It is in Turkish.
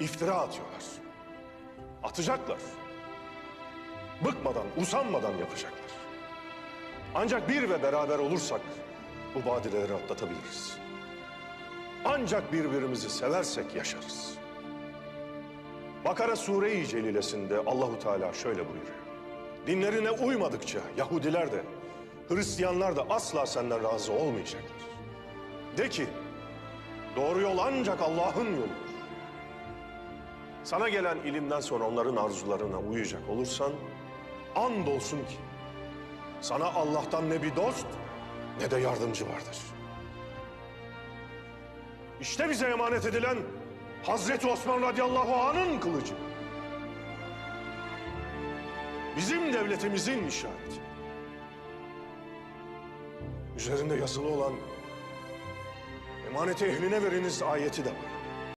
iftira atıyorlar. Atacaklar. Bıkmadan, usanmadan yapacaklar. Ancak bir ve beraber olursak bu badireleri atlatabiliriz. Ancak birbirimizi seversek yaşarız. Bakara Sure-i Celilesinde Allahu Teala şöyle buyuruyor. Dinlerine uymadıkça Yahudiler de Hristiyanlar da asla senden razı olmayacaklar. De ki doğru yol ancak Allah'ın yoludur. Sana gelen ilimden sonra onların arzularına uyacak olursan andolsun ki sana Allah'tan ne bir dost ne de yardımcı vardır. İşte bize emanet edilen Hazreti Osman radıyallahu anh'ın kılıcı. Bizim devletimizin işareti. Üzerinde yazılı olan emaneti ehline veriniz ayeti de var.